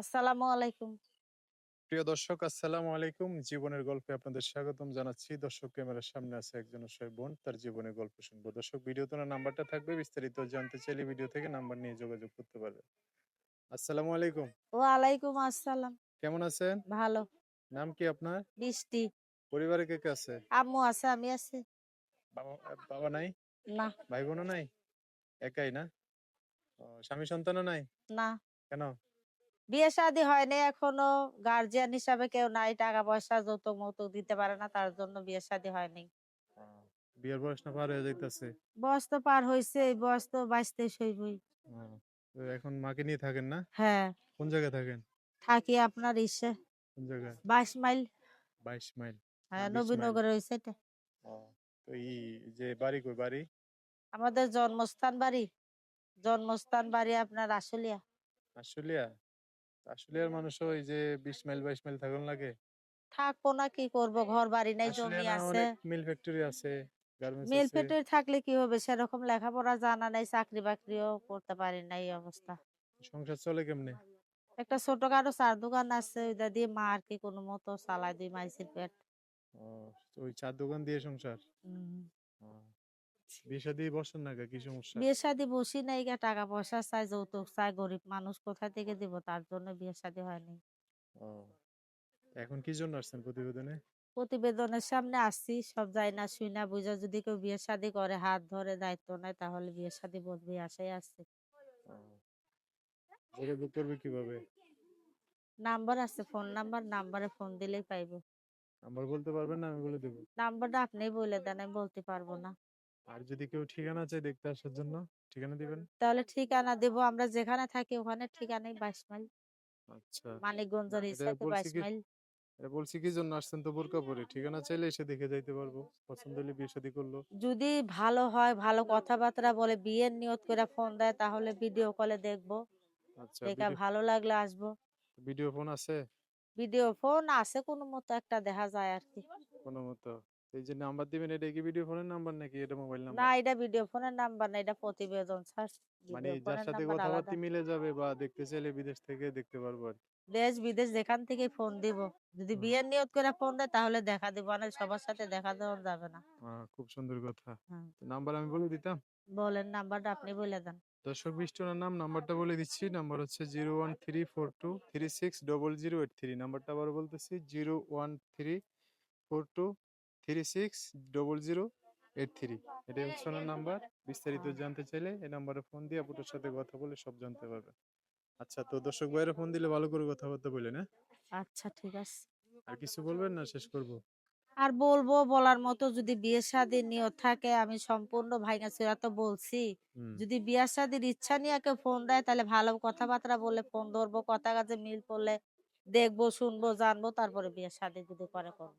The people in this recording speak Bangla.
আসসালামু আলাইকুম। প্রিয় দর্শক আসসালামু আলাইকুম। জীবনের গল্পে আপনাদের স্বাগতম জানাচ্ছি। দর্শক ক্যামেরার সামনে আছে একজন অসহায় বোন। তার জীবনের গল্প শুনব। দর্শক ভিডিওতে ওনার নাম্বারটা থাকবে। বিস্তারিত জানতে চাইলে ভিডিও থেকে নাম্বার নিয়ে যোগাযোগ করতে পারবে আসসালামু আলাইকুম। ওয়ালাইকুম আসসালাম। কেমন আছেন? ভালো। নাম কি আপনার? বৃষ্টি। পরিবারে কে কে আছে? আম্মু আছে আমি আছি। বাবা বাবা নাই? না। ভাই বোনও নাই? একাই না? স্বামী সন্তানও নাই? না। কেন? বিয়ে শাদী হয়নি এখনও গার্জিয়ান হিসাবে কেউ নাই টাকা পয়সা যৌতুক মৌতুক দিতে পারে না তার জন্য বিয়ে শাদী হয়নি। বিয়ের বয়স না পার হয়ে যাইতেছে? বয়স তো পার এই বয়স তো বাইশতে সইবই এখন মাকে নিয়ে থাকেন না? হ্যাঁ। কোন জায়গায় থাকেন? থাকি আপনার ইসে। কোন জায়গায়? বাইশ মাইল। বাইশ মাইল। হ্যাঁ 20 মাইল। নবীনগরে হয়েছে এটা। তো এই যে বাড়ি কই বাড়ি? আমাদের জন্মস্থান বাড়ি। জন্মস্থান বাড়ি আপনার আশুলিয়া। আশুলিয়া? আশুলিয়ার মানুষ ওই যে বিশ মাইল বাইশ মাইল থাকুন লাগে। থাকব না কি করব? ঘর বাড়ি নাই জমি আছে। মিল ফ্যাক্টরি আছে মিল ফ্যাক্টরি থাকলে কি হবে? সেরকম লেখাপড়া জানা নাই চাকরি বাকরিও করতে পারি না এই অবস্থা। সংসার চলে কেমনে? একটা ছোট ছোটখাটো চার দোকান আছে ওইটা দিয়ে মা আর কি কোনো মতো চালাই দুই মাইসের পেট। ওই চার দোকান দিয়ে সংসার? বিয়ে শাদী বসেন না কি সমস্যা? বিয়ে শাদি বসি নাই গা টাকা পয়সা চাই যৌতুক চাই গরিব মানুষ কোথা থেকে দিব? তার জন্য বিয়ে শাদি হয়নি এখন কি জন্য আসছেন প্রতিবেদনে? প্রতিবেদনের সামনে আসছি সব যাই না শুই না বুঝা যদি কেউ বিয়ে শাদি করে হাত ধরে দায়িত্ব নেয় তাহলে বিয়ে শাদি বলবি আশাই আসছে। যোগাযোগ করবে কীভাবে? নাম্বার আছে ফোন নাম্বার নাম্বারে ফোন দিলেই পাইবো। নাম্বার বলতে পারবেন না আমি বলে দেবো। নাম্বারটা আপনি বলে দেন আমি বলতে পারব না। আর যদি কেউ ঠিকানা চাই দেখতে আসার জন্য ঠিকানা দিবেন? তাহলে ঠিকানা দেব আমরা যেখানে থাকি ওখানে ঠিকানাই বাইশ মাইল। আচ্ছা মানিকগঞ্জের এই সাইডে বাইশ মাইল। বলছি কি জন্য আসছেন তো বোরকা পরে? ঠিকানা চাইলে এসে দেখে যাইতে পারব। পছন্দ হলে বিয়ে শাদী করল। যদি ভালো হয় ভালো কথাবার্তা বলে বিয়ের নিয়ত করে ফোন দেয় তাহলে ভিডিও কলে দেখব। আচ্ছা দেখা ভালো লাগলে আসব। ভিডিও ফোন আছে? ভিডিও ফোন আছে কোনো মতো একটা দেখা যায় আর কি। কোনো মতো। এই যে নাম্বার দিবেন এটা কি ভিডিও ফোনের নাম্বার নাকি এটা মোবাইল না এটা ভিডিও ফোনের নাম্বার না এটা প্রতিবেদন স্যার মানে যার সাথে নাম্বার কথাবার্তা মিলে যাবে বা দেখতে চাইলে বিদেশ থেকে দেখতে পারব আর দেশ বিদেশ যেখান থেকে ফোন দিব যদি বিয়ের নিয়ত করে ফোন দেয় তাহলে দেখা দিব না সবার সাথে দেখা দেওয়া যাবে না। খুব সুন্দর কথা। নাম্বার আমি বলে দিতাম? বলেন নাম্বারটা আপনি বলে দেন। দর্শক বিষ্টনার নাম নাম্বারটা বলে দিচ্ছি নাম্বার হচ্ছে zero one three four two three six double zero eight three নাম্বারটা আবার বলতেছি zero one three four two three six double zero eight three number বিস্তারিত জানতে চাইলে এই নাম্বারে ফোন দিয়ে আপুটার সাথে কথা বলে সব জানতে পারবেন। আচ্ছা তো দর্শক ফোন দিলে ভালো করে কথাবার্তা হ্যাঁ? আচ্ছা ঠিক আছে। আর কিছু বলবেন না? শেষ করব। আর বলব বলার মতো যদি বিয়ে শাদীর নিয়ত থাকে আমি সম্পূর্ণ ভাইঙ্গা চূড়া তো বলছি। যদি বিয়ে শাদীর ইচ্ছা নিয়ে কেউ ফোন দেয় তাহলে ভালো কথাবার্তা বলে ফোন ধরবো কথা কাজে মিল পড়লে দেখব শুনব জানব তারপরে বিয়ে শাদী যদি করে করব।